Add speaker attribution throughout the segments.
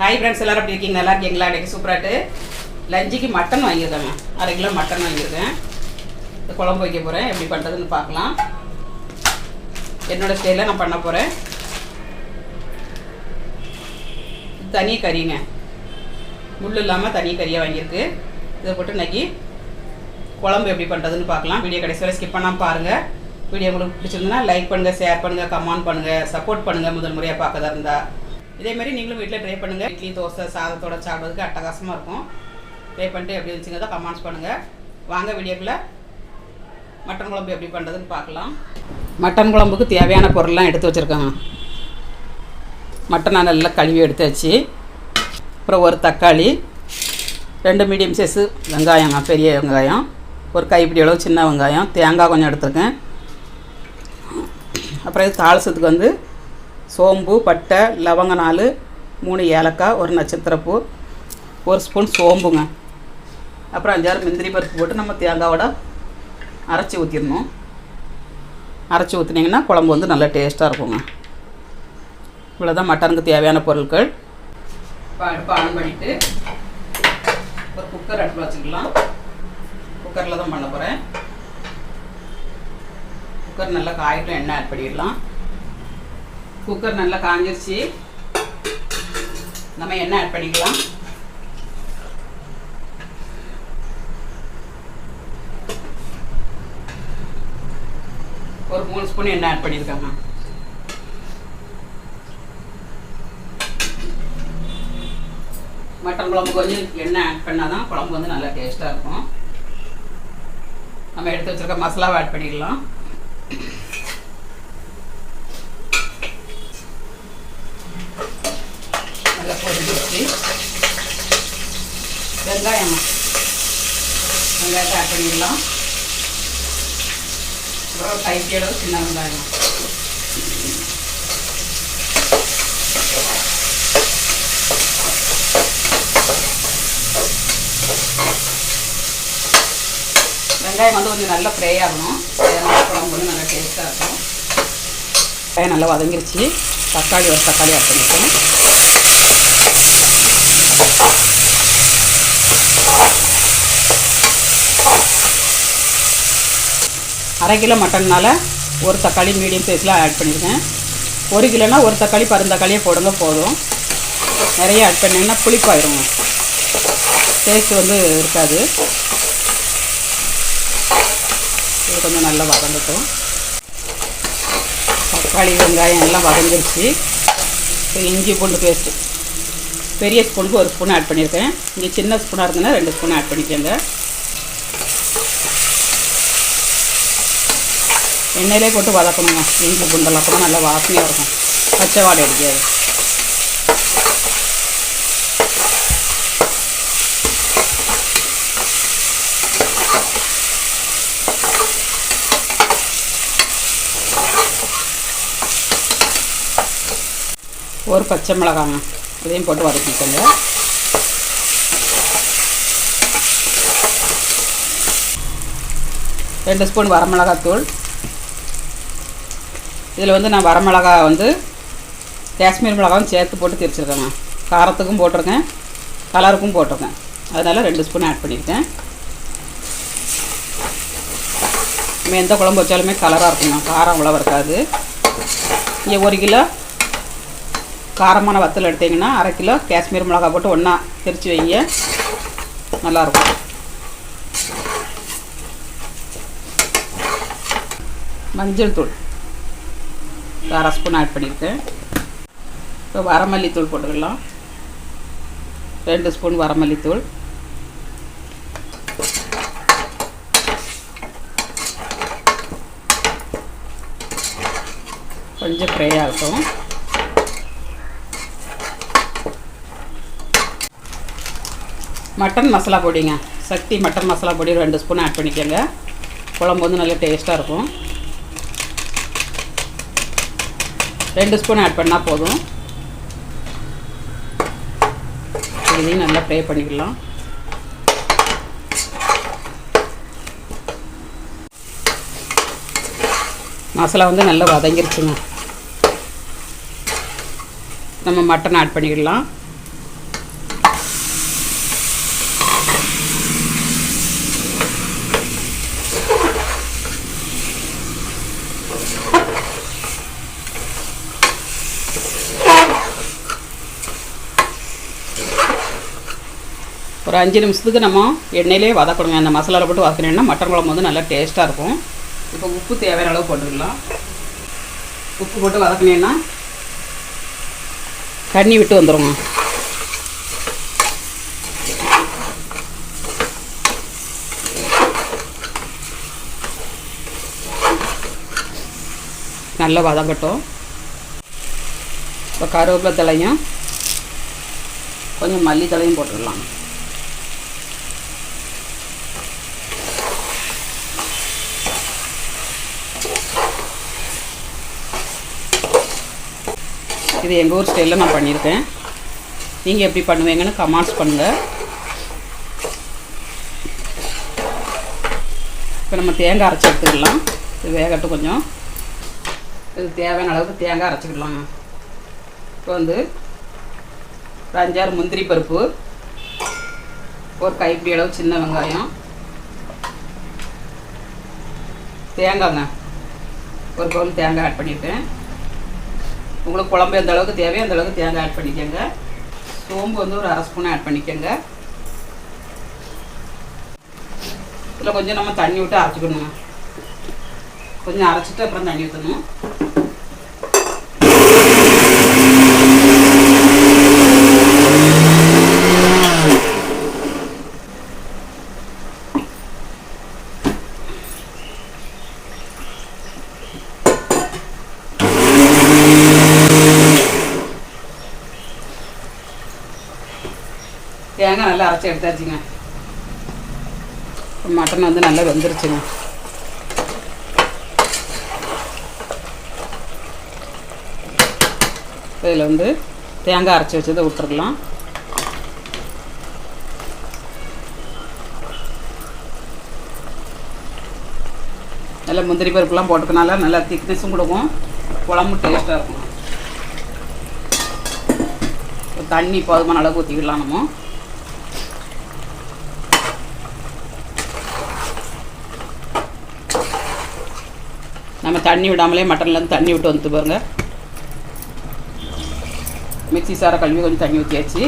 Speaker 1: Hi friends எல்லாரும் அப்படி இருக்கீங்க? நல்லா இருக்கீங்களா? இன்றைக்கி சூப்பராட்டு லஞ்சுக்கு மட்டன் வாங்கியிருக்காங்க அரை கிலோ மட்டன் வாங்கியிருக்கேன் இந்த குழம்பு வைக்க போகிறேன் எப்படி பண்ணுறதுன்னு பார்க்கலாம். என்னோட ஸ்டைலில் நான் பண்ண போகிறேன் தனி கறிங்க. முள் இல்லாமல் தனி கறியாக வாங்கியிருக்கு. இதை போட்டு இன்னைக்கு குழம்பு எப்படி பண்ணுறதுன்னு பார்க்கலாம். வீடியோ கடைசி வரை ஸ்கிப் பண்ணாமல் பாருங்கள் வீடியோ உங்களுக்கு பிடிச்சிருந்தா லைக் பண்ணுங்கள் ஷேர் பண்ணுங்கள் கமெண்ட் பண்ணுங்கள் சப்போர்ட் பண்ணுங்கள் முதல் முறையாக பார்க்கதா இருந்தால் இதே மாதிரி நீங்களும் வீட்டில் ட்ரை பண்ணுங்கள் இட்லி தோசை சாதத்தோட சாப்பிட்றதுக்கு அட்டகாசமாக இருக்கும். ட்ரை பண்ணிட்டு எப்படி இருந்துச்சுங்க கமெண்ட்ஸ் பண்ணுங்கள் வாங்க வீடியோக்குள்ளே மட்டன் குழம்பு எப்படி பண்ணுறதுன்னு பார்க்கலாம். மட்டன் குழம்புக்கு தேவையான பொருள்லாம் எடுத்து வச்சுருக்கோங்க. மட்டனை நல்லா கழுவி எடுத்தாச்சு. அப்புறம் ஒரு தக்காளி ரெண்டு மீடியம் சைஸு வெங்காயங்க பெரிய வெங்காயம் ஒரு கைப்பிடி அளவு சின்ன வெங்காயம் தேங்காய் கொஞ்சம் எடுத்துருக்கேன். அப்புறம் இது தாளசத்துக்கு வந்து சோம்பு பட்டை லவங்க நாலு மூணு ஏலக்காய் ஒரு நட்சத்திரப்பூ ஒரு ஸ்பூன் சோம்புங்க. அப்புறம் அஞ்சாறு முந்திரி பருப்பு போட்டு நம்ம தேங்காவோட அரைச்சி ஊற்றிடணும் அரைச்சி ஊற்றினீங்கன்னா குழம்பு வந்து நல்லா டேஸ்ட்டாக இருக்குங்க. இவ்வளோதான் மட்டனுக்கு தேவையான பொருட்கள். இப்போ அடுப்பு ஆன் பண்ணிவிட்டு ஒரு குக்கர் அடுப்பு வச்சுக்கலாம். குக்கரில் தான் பண்ண போகிறேன் குக்கர் நல்லா காயட்டும் எண்ணெய் ஆட் பண்ணிடலாம். குக்கர் நல்லா காஞ்சிருச்சு. நம்ம எண்ணெய் ஆட் பண்ணிக்கலாம். ஒரு மூணு ஸ்பூன் எண்ணெய் ஆட் பண்ணியிருக்காங்க மட்டன் குழம்புக்கு கொஞ்சம் எண்ணெய் ஆட் பண்ணால் தான் குழம்பு வந்து நல்லா டேஸ்ட்டாக இருக்கும். நம்ம எடுத்து வச்சிருக்க மசாலாவை ஆட் பண்ணிக்கலாம் நல்லா பொரிஞ்சிருச்சு வெங்காயம் வெங்காயத்தை ஆட் பண்ணிடலாம். அப்புறம் கைப்பி சின்ன வெங்காயம். வெங்காயம் வந்து கொஞ்சம் நல்லா ஃப்ரை ஆகணும். குழம்பு வந்து நல்லா டேஸ்ட்டாக இருக்கும். வெங்காயம் நல்லா வதங்கிருச்சு. தக்காளி ஒரு தக்காளி ஆட் பண்ணிக்கணும் அரை கிலோ மட்டன்னால ஒரு தக்காளி மீடியம் சைஸில் ஆட் பண்ணியிருக்கேன் ஒரு கிலோனா ஒரு தக்காளி பருந்தக்காளியே போடுங்க போதும். நிறைய ஆட் பண்ணிங்கன்னா புளிப்பாயிருங்க டேஸ்ட் வந்து இருக்காது. இது கொஞ்சம் நல்லா வதங்கட்டும். தக்காளி வெங்காயம் எல்லாம் வதங்கிருச்சு. இஞ்சி பூண்டு பேஸ்ட்டு பெரிய ஸ்பூனுக்கு ஒரு ஸ்பூன் ஆட் பண்ணியிருக்கேன். இங்கே சின்ன ஸ்பூனாக இருந்ததுன்னா ரெண்டு ஸ்பூன் ஆட் பண்ணிக்கோங்க. எண்ணெயிலே போட்டு வதக்கணுங்க. இஞ்சி பூண்டெல்லாம் கூட நல்லா வாசனையாக இருக்கும். பச்சை வாடை அடிக்காது. ஒரு பச்சை மிளகாங்க. இதையும் போட்டு வதக்கிக்கோங்க ரெண்டு ஸ்பூன் வரமிளகாத்தூள். இதில் வந்து நான் வரமிளகா வந்து காஷ்மீர் மிளகாவும் சேர்த்து போட்டு திரிச்சிருக்கேங்க. காரத்துக்கும் போட்டிருக்கேன் கலருக்கும் போட்டிருக்கேன். அதனால் ரெண்டு ஸ்பூன் ஆட் பண்ணியிருக்கேன் நம்ம எந்த குழம்பு வச்சாலுமே கலராக இருக்குங்க. காரம் அவ்வளோ இருக்காது. இங்கே ஒரு கிலோ காரமான வத்தல் எடுத்தீங்கன்னா அரை கிலோ காஷ்மீர் மிளகா போட்டு ஒன்றா திரிச்சு வைங்க. நல்லாயிருக்கும். மஞ்சள் தூள். அரை ஸ்பூன் ஆட் பண்ணியிருக்கேன். இப்போ வரமல்லித்தூள் போட்டுக்கலாம். ரெண்டு ஸ்பூன் வரமல்லித்தூள். கொஞ்சம் ஃப்ரை ஆகட்டும். மட்டன் மசாலா பொடிங்க. சக்தி மட்டன் மசாலா பொடி ரெண்டு ஸ்பூன் ஆட் பண்ணிக்கோங்க. குழம்பு வந்து நல்லா டேஸ்ட்டாக இருக்கும். ரெண்டு ஸ்பூன் ஆட் பண்ணால் போதும். இதையும் நல்லா ஃப்ரை பண்ணிக்கலாம். மசாலா வந்து நல்லா வதங்கிருச்சுங்க. நம்ம மட்டன் ஆட் பண்ணிக்கலாம். ஒரு அஞ்சு நிமிஷத்துக்கு நம்ம எண்ணெயிலே வதக்கணுங்க. அந்த மசாலாவில் போட்டு வதக்கினோம்னா மட்டன் குழம்பு வந்து நல்லா டேஸ்ட்டாக இருக்கும். இப்போ உப்பு தேவையான அளவு போட்டுக்கலாம். உப்பு போட்டு வதக்கினேன்னா தண்ணி விட்டு வந்துடுங்க நல்லா வதங்கட்டும். இப்போ கருவேப்பிலை தலையும் கொஞ்சம் மல்லி தலையும் போட்டுடலாம் இது எங்கள் ஊர் ஸ்டைலில் நான் பண்ணியிருக்கேன். நீங்கள் எப்படி பண்ணுவீங்கன்னு கமெண்ட்ஸ் பண்ணுங்கள் இப்போ நம்ம தேங்காய் அரைச்சி எடுத்துக்கலாம். இது வேகட்டும் கொஞ்சம். இது தேவையான அளவுக்கு தேங்காய் அரைச்சிக்கலாங்க இப்போ வந்து ஒரு அஞ்சாறு முந்திரி பருப்பு ஒரு கைப்பிடி அளவு சின்ன வெங்காயம் தேங்காய்ங்க ஒரு பவுல் தேங்காய் ஆட் பண்ணியிருக்கேன். உங்களுக்கு குழம்பு எந்த அளவுக்கு தேவையோ அந்த அளவுக்கு தேங்காய் ஆட் பண்ணிக்கோங்க. சோம்பு வந்து ஒரு அரை ஸ்பூன் ஆட் பண்ணிக்கோங்க. இதில் கொஞ்சம் நம்ம தண்ணி விட்டு அரைச்சிக்கணுங்க. கொஞ்சம் அரைச்சிட்டு அப்புறம் தண்ணி ஊற்றணும் தேங்காய் நல்லா அரைச்சி எடுத்தாச்சுங்க. மட்டன் வந்து நல்லா வெந்துருச்சுங்க. இதில் வந்து தேங்காய் அரைச்சி வச்சதை விட்டுருக்கலாம் நல்லா முந்திரி பருப்புலாம் போட்டுக்கனால நல்லா திக்னஸும் கொடுக்கும். குழம்பு டேஸ்ட்டாக இருக்கும். தண்ணி போதுமான அளவு ஊற்றிக்கலாம் நம்ம. நம்ம தண்ணி விடாமலே மட்டன்லேருந்து தண்ணி விட்டு வந்து பாருங்க. மிக்சி சாரை கழுவி கொஞ்சம் தண்ணி ஊற்றியாச்சு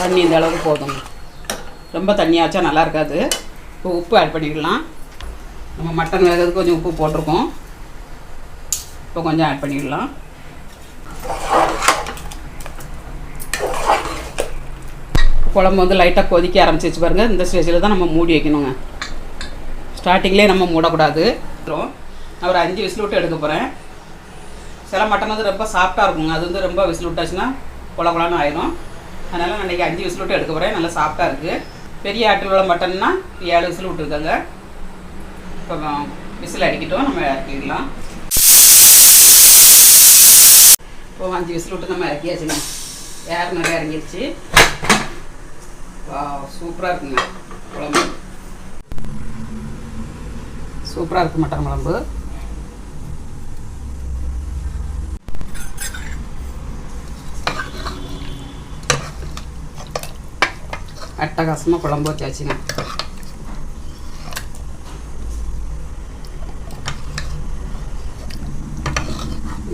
Speaker 1: தண்ணி இந்த அளவுக்கு போதும். ரொம்ப தண்ணியாச்சா நல்லா இருக்காது. இப்போ உப்பு ஆட் பண்ணிக்கலாம் நம்ம மட்டன் வேகிறதுக்கு கொஞ்சம் உப்பு போட்டிருக்கோம். இப்போ கொஞ்சம் ஆட் பண்ணிக்கலாம் குழம்பு வந்து லைட்டாக கொதிக்க ஆரம்பிச்சிச்சு பாருங்கள் இந்த ஸ்டேஜில் தான் நம்ம மூடி வைக்கணுங்க. ஸ்டார்டிங்லேயே நம்ம மூடக்கூடாது. அப்புறம் நான் ஒரு அஞ்சு விசில் விட்டு எடுக்க போகிறேன் சில மட்டன் வந்து ரொம்ப சாஃப்டாக இருக்குங்க. அது வந்து ரொம்ப விசில் விட்டாச்சுன்னா குல குழான்னு ஆயிரும். அதனால் நான் இன்றைக்கி அஞ்சு விசில் விட்டு எடுக்க போகிறேன் நல்லா சாஃப்டாக இருக்குது பெரிய ஆட்டில் உள்ள மட்டன்னா ஏழு விசில் விட்டுருக்காங்க. இப்போ விசில் அடிக்கட்டும். நம்ம இறக்கிடலாம். இப்போ அஞ்சு விசில் விட்டு நம்ம இறக்கியாச்சுங்க. ஏர் நிறைய சூப்பராக இருக்குங்க குழம்பு. சூப்பராக இருக்குது மட்டன் குழம்பு. அட்டகாசமாக குழம்பு வச்சாச்சுங்க.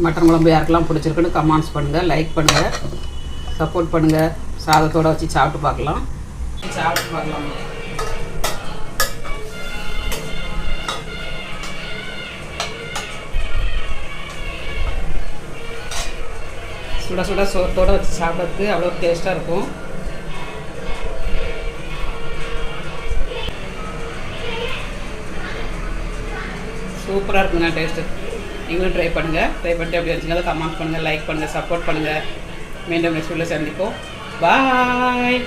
Speaker 1: மட்டன் குழம்பு யாருக்கெல்லாம் பிடிச்சிருக்குன்னு கமெண்ட்ஸ் பண்ணுங்கள் லைக் பண்ணுங்கள் சப்போர்ட் பண்ணுங்கள் சாதத்தோடு வச்சு சாப்பிட்டு பார்க்கலாம். சாப்பிட்டு பார்க்கலாம் சுட சுட சோத்தோடு வச்சு சாப்பிட்றதுக்கு அவ்வளோ டேஸ்ட்டாக இருக்கும். சூப்பராக இருக்குங்க டேஸ்ட்டு நீங்களும் ட்ரை பண்ணுங்கள் ட்ரை பண்ணிட்டு அப்படி வச்சுங்க கமெண்ட் பண்ணுங்கள் லைக் பண்ணுங்கள் சப்போர்ட் பண்ணுங்கள் மீண்டும் நெக்ஸ்ட் உள்ள சந்திப்போம். பாய்